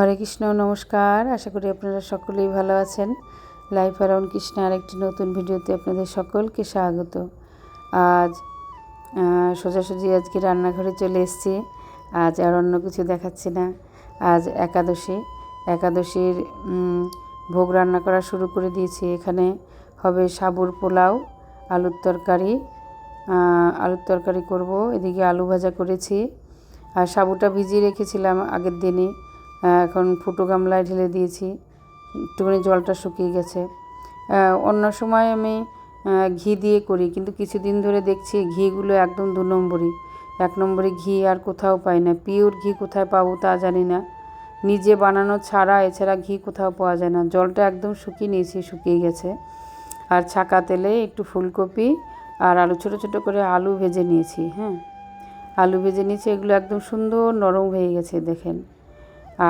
হরে কৃষ্ণ নমস্কার। আশা করি আপনারা সকলেই ভালো আছেন। লাইফ অ্যারাউন্ড কৃষ্ণ আরেকটি নতুন ভিডিওতে আপনাদের সকলকে স্বাগত। আজ সোজাসুজি আজকে রান্নাঘরে চলে এসেছি। আজ আর অন্য কিছু দেখাচ্ছি না। আজ একাদশী। একাদশীর ভোগ রান্না করা শুরু করে দিয়েছি। এখানে হবে সাবুর পোলাও আলুর তরকারি। আলুর তরকারি করব। এদিকে আলু ভাজা করেছি। আর সাবুটা ভিজিয়ে রেখেছিলাম আগের আহ, এখন ফুটো গামলায় ঢেলে দিয়েছি। একটুখানি জলটা শুকিয়ে গেছে। অন্য সময় আমি ঘি দিয়ে করি, কিন্তু কিছুদিন ধরে দেখছি ঘিগুলো একদম দু নম্বরই। এক নম্বরে ঘি আর কোথাও পাই না। পিওর ঘি কোথায় পাবো তা জানি না। নিজে বানানো ছাড়া এছাড়া ঘি কোথাও পাওয়া যায় না। জলটা একদম শুকিয়ে নিয়েছি, শুকিয়ে গেছে। আর ছাকা তেলে একটু ফুলকপি আর আলু, ছোটো ছোটো করে আলু ভেজে নিয়েছি হ্যাঁ। আলু ভেজে নিয়েছি, এগুলো একদম সুন্দর নরম হয়ে গেছে, দেখেন।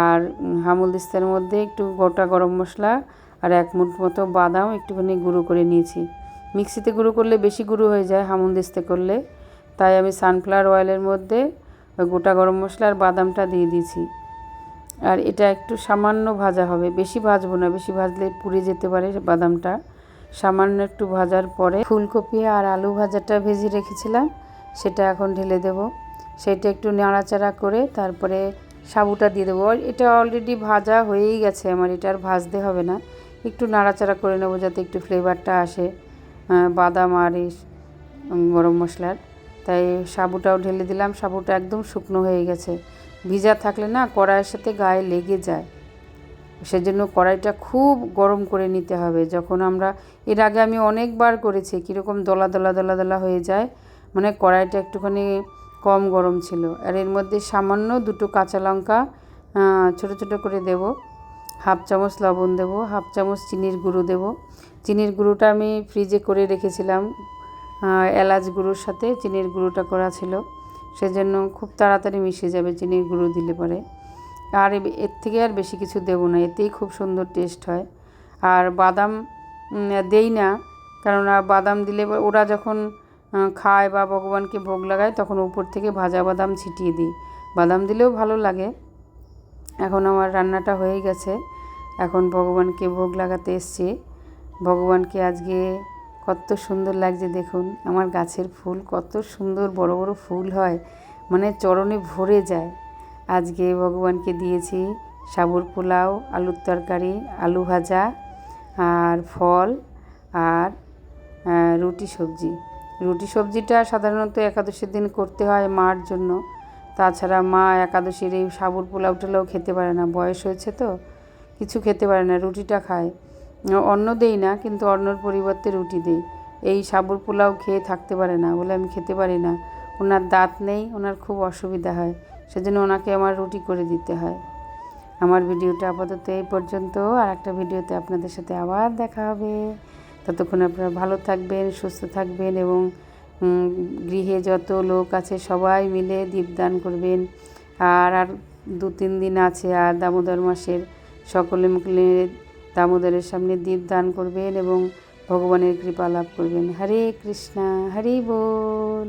আর হামুল দিস্তার মধ্যে একটু গোটা গরম মশলা আর এক মুঠ মতো বাদাম একটুখানি গুঁড়ো করে নিয়েছি। মিক্সিতে গুঁড়ো করলে বেশি গুঁড়ো হয়ে যায় হামুল দিস্তে করলে। তাই আমি সানফ্লাওয়ার অয়েলের মধ্যে গোটা গরম মশলা আর বাদামটা দিয়ে দিয়েছি। আর এটা একটু সামান্য ভাজা হবে। বেশি ভাজবো না, বেশি ভাজলে পুড়ে যেতে পারে বাদামটা। সামান্য একটু ভাজার পরে ফুলকপি আর আলু ভাজাটা ভেজে রেখেছিলাম, সেটা এখন ঢেলে দেব। সেটা একটু নাড়াচাড়া করে তারপরে সাবুটা দিয়ে দেবো। এটা অলরেডি ভাজা হয়েই গেছে আমার, এটা আর ভাজতে হবে না। একটু নাড়াচাড়া করে নেব যাতে একটু ফ্লেভারটা আসে। বাদাম আর গরম মশলার। তাই সাবুটাও ঢেলে দিলাম। সাবুটা একদম শুকনো হয়ে গেছে। ভিজা থাকলে না কড়াইয়ের সাথে গায়ে লেগে যায়। সেজন্য কড়াইটা খুব গরম করে নিতে হবে। যখন আমরা, এর আগে আমি অনেকবার করেছি, কীরকম দলা দলা দলা দলা হয়ে যায়। মানে কড়াইটা একটুখানি কম গরম ছিল। আর এর মধ্যে সামান্য দুটো কাঁচা লঙ্কা ছোটো ছোটো করে দেব। হাফ চামচ লবণ দেব, হাফ চামচ চিনির গুঁড়ো দেব। চিনির গুঁড়োটা আমি ফ্রিজে করে রেখেছিলাম। এলাচ গুঁড়োর সাথে চিনির গুঁড়োটা করা ছিল। সেজন্য খুব তাড়াতাড়ি মিশে যাবে চিনির গুঁড়ো দিলে পরে। আর এর থেকে আর বেশি কিছু দেবো না, এতেই খুব সুন্দর টেস্ট হয়। আর বাদাম দেই না, কেননা বাদাম দিলে ওরা যখন খায় বা ভগবানকে ভোগ লাগায়, তখন উপর থেকে ভাজা বাদাম ছিটিয়ে দিই। বাদাম দিলেও ভালো লাগে। এখন আমার রান্নাটা হয়ে গেছে। এখন ভগবানকে ভোগ লাগাতে এসছি। ভগবানকে আজকে কত সুন্দর লাগছে দেখুন। আমার গাছের ফুল কত সুন্দর বড় বড় ফুল হয়। মানে চরণে ভরে যায়। আজকে ভগবানকে দিয়েছি সাবুর পোলাও, আলুর তরকারি, আলু ভাজা, আর ফল, আর রুটি সবজি। রুটি সবজিটা সাধারণত একাদশীর দিন করতে হয় মার জন্য। তাছাড়া মা একাদশীর এই সাবুর পোলাও টোলাও খেতে পারে না, বয়স হয়েছে তো, কিছু খেতে পারে না, রুটিটা খায়। অন্ন দেই না, কিন্তু অন্নর পরিবর্তে রুটি দেই। এই সাবুর পোলাও খেয়ে থাকতে পারে না বলে আমি খেতে পারি না। ওনার দাঁত নেই, ওনার খুব অসুবিধা হয়, সেজন্য ওনাকে আমার রুটি করে দিতে হয়। আমার ভিডিওটা আপাতত এই পর্যন্ত, আর একটা ভিডিওতে আপনাদের সাথে আবার দেখা হবে। ততক্ষণ আপনারা ভালো থাকবেন, সুস্থ থাকবেন এবং গৃহে যত লোক আছে সবাই মিলে দীপদান করবেন। আর আর দু, তিন দিন আছে, আর দামোদর মাসের সকলে মিলে দামোদরের সামনে দীপদান করবেন এবং ভগবানের কৃপা লাভ করবেন। হরে কৃষ্ণা, হরে বল।